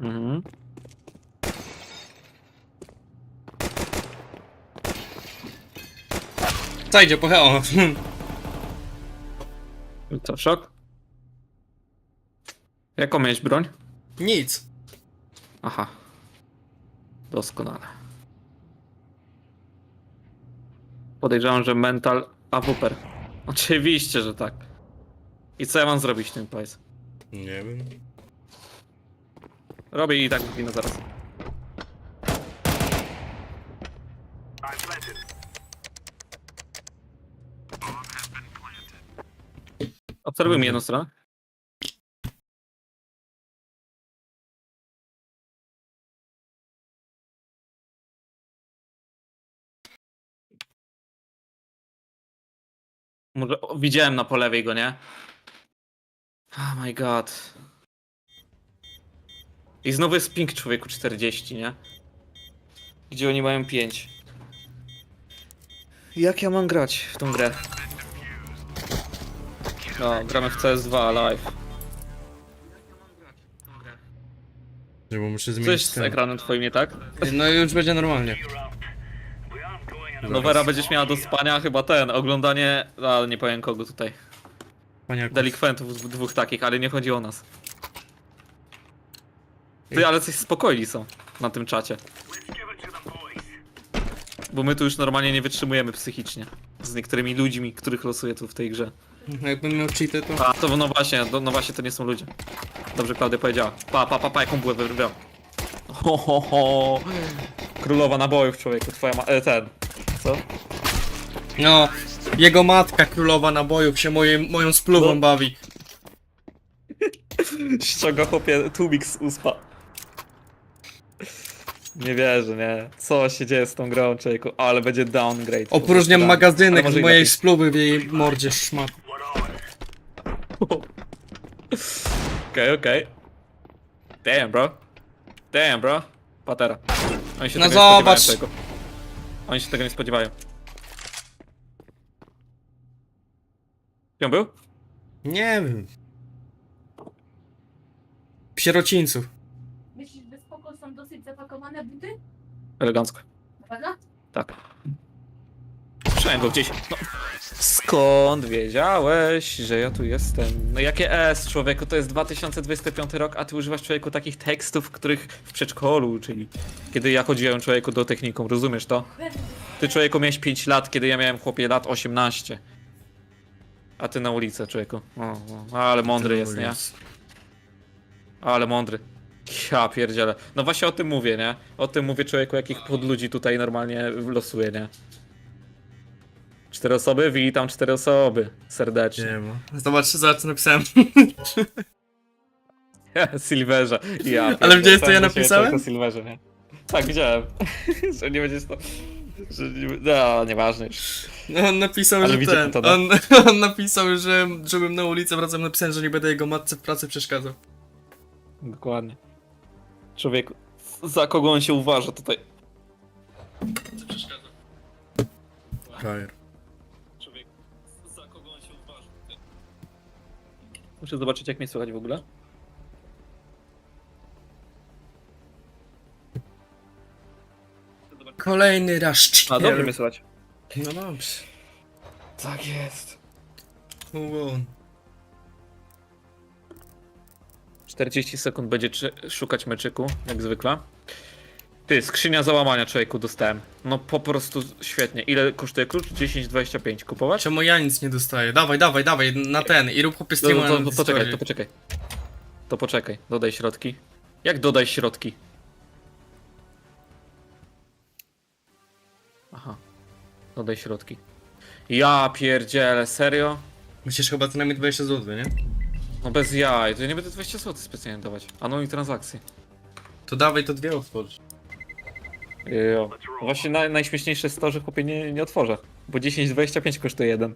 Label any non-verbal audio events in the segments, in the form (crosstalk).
Mhm. Zajdzie, pocheo. I (laughs) Co, szok? Jaką miałeś broń? Nic. Aha. Doskonale. Podejrzewam, że mental AWP. Oczywiście, że tak. I co ja mam zrobić w tym powiedz? Nie wiem. Robię i tak winę zaraz. Obserwujmy jedną stronę. Może o, widziałem na po lewej go, nie? Oh my god. I znowu jest ping człowieku 40, nie? Gdzie oni mają 5. Jak ja mam grać w tą grę? No, gramy w CS2 live. Że bo muszę zmienić Coś z ten. ekranem twoim nie tak? No i już będzie normalnie. No Wera będziesz miała do spania chyba ten, oglądanie, ale nie powiem kogo tutaj. Paniaku. Delikwentów dwóch takich, ale nie chodzi o nas. Ty, ale coś spokojni są na tym czacie. Bo my tu już normalnie nie wytrzymujemy psychicznie. Z niektórymi ludźmi, których losuję tu w tej grze. No Jakbym miał cheaty, to... A, to no właśnie, no, no właśnie to nie są ludzie. Dobrze Klaudia powiedziała. Pa, pa, pa, pa, jaką bułę wyrwał. Ho, ho, ho. Królowa nabojów, człowieku, twoja ma... E, ten. Co? No, jego matka królowa nabojów się moje, moją spluwą No. bawi. (laughs) Ściąga chłopie tubik z uspa. Nie wierzę, nie. Co się dzieje z tą grą, człowieku? Ale będzie downgrade. Opróżniam magazynek z mojej spluwy w jej mordzie szmat. Okej, okej. Damn, bro. Damn, bro. Patera. Oni się No tego nie zobacz. spodziewają tego. Oni się tego nie spodziewają. Gdzie on był? Nie wiem. W są dosyć zapakowane buty? Elegancko. Prawda? Tak. Słyszałem go gdzieś. No. Skąd wiedziałeś, że ja tu jestem? No jakie S, człowieku, to jest 2025 rok, a ty używasz człowieku takich tekstów, których w przedszkolu uczyli. Kiedy ja chodziłem człowieku do technikum, rozumiesz to? Ty człowieku miałeś 5 lat, kiedy ja miałem chłopie lat 18. A ty na ulicę, człowieku. O, o, ale mądry jest, nie? Ale mądry. Ja pierdzielę. No właśnie o tym mówię, nie? O tym mówię człowieku, jakich pod ludzi tutaj normalnie losuje, nie? Cztery osoby? Witam cztery osoby. Serdecznie. Nie ma. Zobacz, zobacz co napisałem. (laughs) Silverze. Ja, Ale pierdolę, widziałeś, co ja sam napisałem? Silverze, nie? Tak, widziałem. (laughs) że nie będziesz to... Że nie... No, nieważne już. No, on napisał, Ale że widzę ten. to, no. On, (laughs) on napisał, że żebym na ulicę wracam napisałem, że nie będę jego matce w pracy przeszkadzał. Dokładnie. Człowieku, za kogo on się uważa tutaj? Co przeszkadza? Frajer. Człowieku, za kogo on się uważa tutaj? Muszę zobaczyć, jak mnie słychać w ogóle. Kolejny raz A, dobrze mnie słychać. No dobrze. Tak jest. Wow. 40 sekund będzie szukać meczyku, jak zwykle. Ty, skrzynia załamania człowieku dostałem. No po prostu świetnie. Ile kosztuje klucz? 10,25. Kupować? Czemu ja nic nie dostaję? Dawaj, dawaj, dawaj, na ten i rób chłopie No, streama to, to, to poczekaj, to poczekaj. To poczekaj, dodaj środki. Jak dodaj środki? Aha. Dodaj środki. Ja pierdzielę, serio? Musisz chyba co najmniej 20 zł, nie? No bez jaj, to ja nie będę 20 zł specjalnie dawać. Anuj transakcje. To dawaj to dwie otworzyć. Jo. Właśnie naj, najśmieszniejsze jest to, że chłopie nie, nie otworzę. Bo 10,25 kosztuje jeden.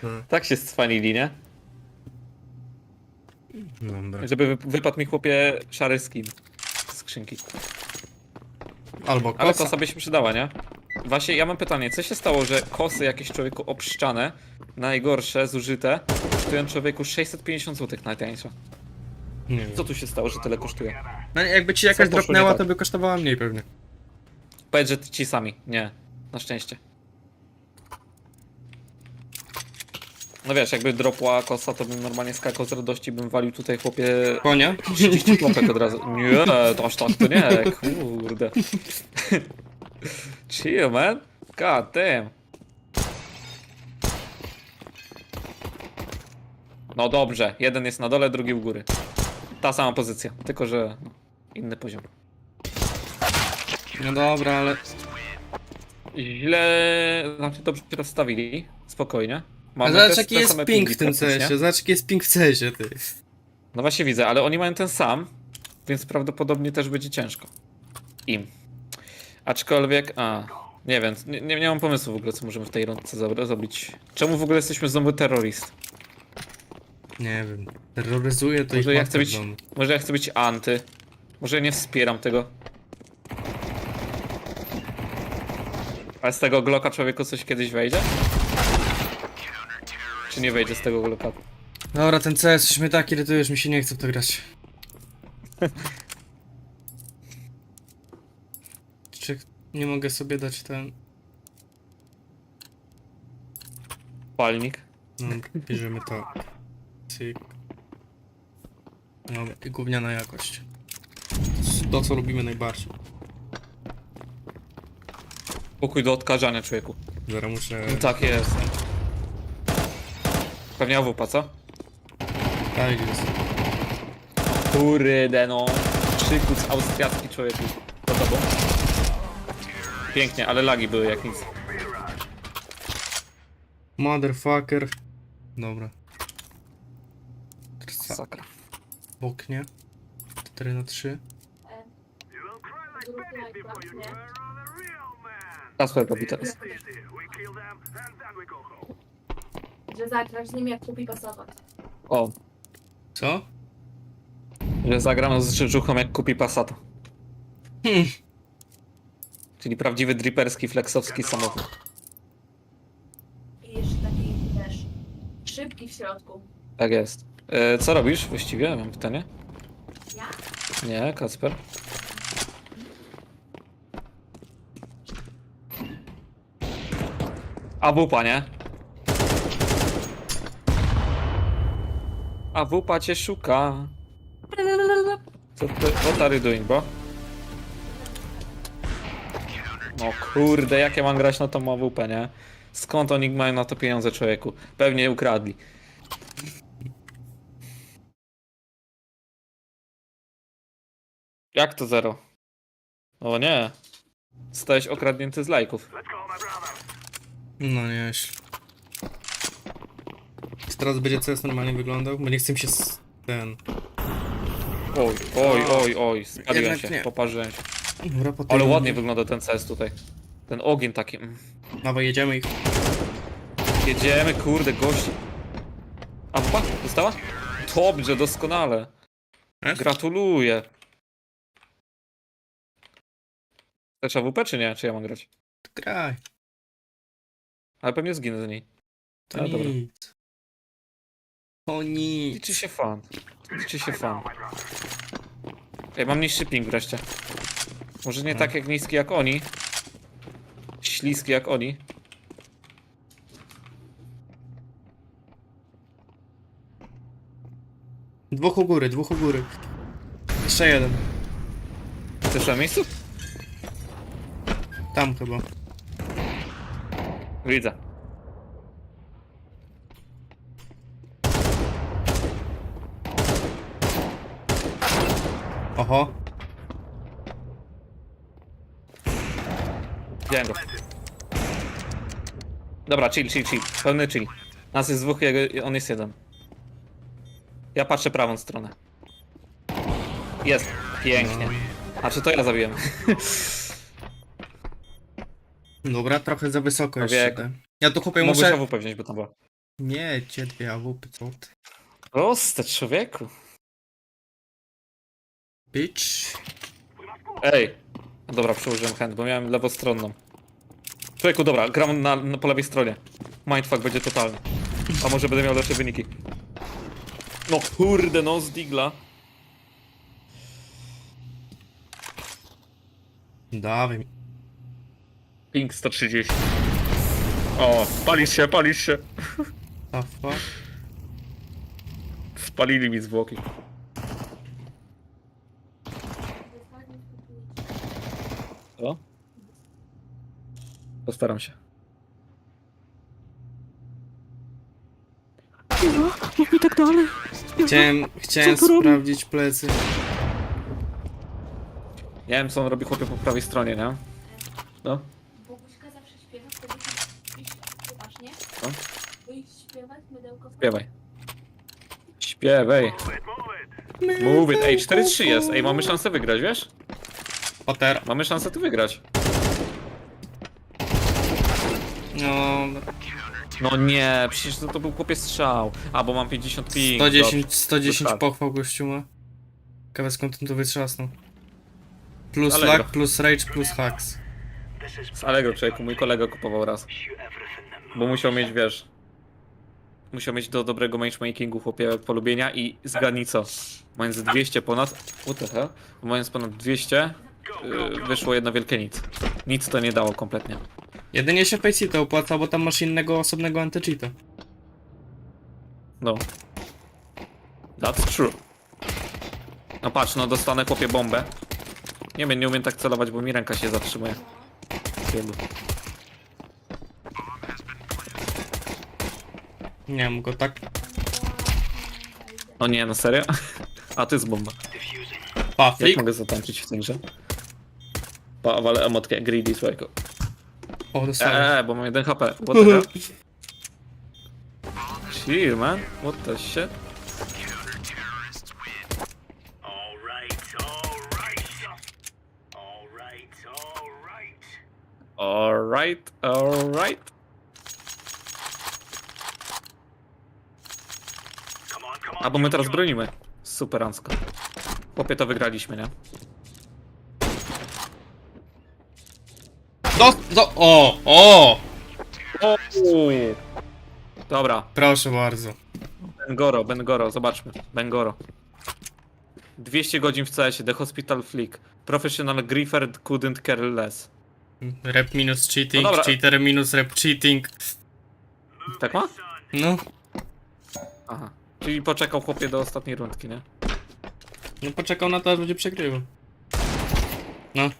Hmm. tak się stwanili, nie? Dobra. Żeby wy, wypadł mi chłopie szary skin z skrzynki. Albo Ale kosa. kosa by się przydała, nie? Właśnie ja mam pytanie, co się stało, że kosy jakieś człowieku obszczane, najgorsze, zużyte, kosztują człowieku 650 zł najtańsze. Nie wiem. Co tu się stało, że tyle kosztuje? No jakby ci jakaś Co poszło nie dropnęła, tak? to by kosztowała mniej pewnie. Powiedz, że ci sami. Nie. Na szczęście. No wiesz, jakby dropła kosa, to bym normalnie skakał z radości, bym walił tutaj chłopie Konia? 30 kropek od razu. Nie, to aż tak to nie, kurde. Chill, man. God damn. No dobrze, jeden jest na dole, drugi u góry. Ta sama pozycja, tylko że no, inny poziom. No dobra, ale... Źle, znaczy dobrze się rozstawili, spokojnie. A Mamy zobacz te- jaki te jest same ping pingi w tym praktycznie. CS-ie, zobacz jaki jest ping w CS-ie, ty. No właśnie widzę, ale oni mają ten sam, więc prawdopodobnie też będzie ciężko. Im. Aczkolwiek, a, nie wiem, nie, nie, nie mam pomysłu w ogóle, co możemy w tej rundce zro- zrobić. Czemu w ogóle jesteśmy znowu terroryst? Nie wiem, terroryzuje to Może ich ja matka chcę w być, domu. może ja chcę być anty. Może ja nie wspieram tego. Ale z tego Glocka człowieku coś kiedyś wejdzie? Czy nie wejdzie z tego Glocka? Dobra, ten CS już mnie tak irytujesz, mi się nie chce w to grać. (laughs) Czy nie mogę sobie dać ten... Palnik. No, bierzemy to. Cyk. No, i gówniana jakość. To, co lubimy najbardziej. Pokój do odkażania człowieku. Zaraz muszę... Tak jest. Pewnie AWP, co? Tak jest. Kurde no. Przykus austriacki człowieku. To tobą. Pięknie, ale lagi były jak nic. Motherfucker. Dobra. Trsa Sakra. w oknie. 4 na 3. Zrób like tak, nie? Kasper robi teraz. Że zagrasz z nim jak kupi pasować. O, Co? że zagram z żuchą jak kupi Passata. Hmm. Czyli prawdziwy driperski, flexowski samochód. I jeszcze taki, wiesz, szybki w środku. Tak jest. E, co robisz właściwie? Mam pytanie. Ja? Nie, Kasper. A wupa, nie? A wupa cię szuka. Co ty, what are you doing, bro? No kurde, jak ja mam grać na tą AWP, nie? Skąd oni mają na to pieniądze, człowieku? Pewnie ukradli. Jak to zero? O nie. Zostałeś okradnięty z lajków. No nieźle. Czy teraz będzie CS normalnie wyglądał? Bo nie chcę mi się z... ten... Oj, oj, oj, oj. Spaliłem Jednak się, nie. poparzyłem się. Dobra, po Ale ładnie wygląda ten CS tutaj. Ten ogień taki. mm. Dawaj, jedziemy ich. Jedziemy, kurde, gości. A wupa? Dostała? Dobrze, doskonale. Jest? Gratuluję. Chcesz AWP czy nie? Czy ja mam grać? Graj. Ale pewnie zginę z niej. To A, dobra. nic. To nic. Liczy się fan. Liczy się fan. Ej, mam niższy ping wreszcie. Może nie tak jak niski jak oni. Śliski jak oni. Dwóch u góry, dwóch u góry. Jeszcze jeden. Chcesz na miejscu? Tam chyba. Widzę. Oho. Widziałem go. Dobra, chill, chill, chill. Pełny chill. Nas jest dwóch, jego, on jest jeden. Ja patrzę prawą stronę. Jest. Pięknie. A czy to ja zabiłem? (laughs) Dobra, trochę za wysoko jeszcze. Te. Ja tu chłopie Mogłeś muszę... AWP wziąć, bo tam była. Nie, cię dwie AWP, co ty? Proste, człowieku. Bitch. Ej. Dobra, przełożyłem hand, bo miałem lewostronną. Człowieku, dobra, gram na, na, po lewej stronie. Mindfuck będzie totalny. A może będę miał lepsze wyniki. No kurde, no z digla. Dawaj. Ping 130. O, palisz się, palisz się. A fuck? Spalili mi zwłoki. O? Postaram się. No, mów mi tak dalej. Chciałem, chciałem Co robi? sprawdzić plecy. Nie wiem co on robi chłopie po prawej stronie, nie? No. Boguśka zawsze śpiewa, wtedy kiedy śpiewasz, nie? Co? Boisz śpiewać, mydełko... Śpiewaj. Śpiewaj. Move it. Ej, 4-3 jest. Ej, mamy szansę wygrać, wiesz? Patera. Mamy szansę tu wygrać. No, No nie, przecież to, to był chłopie strzał. A, bo mam 50 ping. 110, 110 wystarczy. pochwał gościu ma. Ciekawe skąd on to wytrzasnął. Plus Allegro. lag, plus rage, plus hacks. Z Allegro człowieku, mój kolega kupował raz. Bo musiał mieć, wiesz... Musiał mieć do dobrego matchmakingu, chłopie, polubienia i zgadnij co. Mając 200 ponad... What the hell? Mając ponad 200, yy, wyszło jedno wielkie nic. Nic to nie dało kompletnie. Jedynie się Faceit opłaca, bo tam masz innego osobnego anti-cheata. No. That's true. No patrz, no dostanę chłopie bombę. Nie wiem, nie umiem tak celować, bo mi ręka się zatrzymuje. Biegu. Nie wiem, go tak. O nie, no serio? (laughs) A ty z bomba. Pa, Jak mogę zatańczyć w tej grze? Pa, walę emotkę greedy, słuchajku. O, dostałem. Eee, bo mam 1 HP. What the hell? (laughs) Chill, man. What the shit? Alright, alright. A bo my teraz bronimy. Superancko. Chłopie, to wygraliśmy, nie? Do, do, o, o! O! Dobra, Proszę bardzo. Bengoro, Bengoro, zobaczmy. Bengoro. 200 godzin w CS-ie, The Hospital Flick. Professional Griefer couldn't care less. Rep minus cheating, No dobra. cheater minus rep cheating. Tak ma? No, Aha. Czyli poczekał chłopie do ostatniej rundki, nie? no poczekał na to, aż będzie przegrywał. No,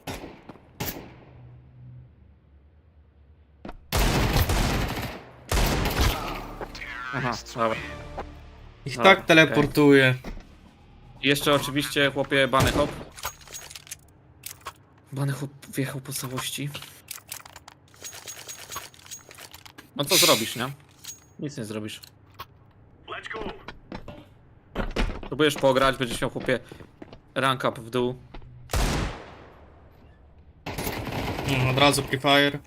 Aha, dobra. ich Dobra, tak teleportuje. I jeszcze oczywiście chłopie Bany Hop. Bany Hop wjechał po całości. No co zrobisz, nie? Nic nie zrobisz. Próbujesz pograć, będziesz miał chłopie rank up w dół. No, od razu Free Fire.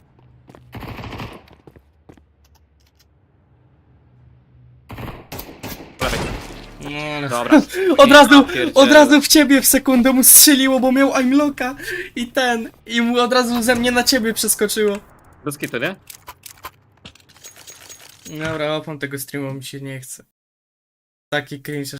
Prawej. No ale... Dobra. (laughs) Od razu, od razu w ciebie w sekundę mu strzeliło, bo miał aimlocka i ten, i mu od razu ze mnie na ciebie przeskoczyło. Bez kitu, nie? Dobra, opam tego streama, mi się nie chce. Taki cringe,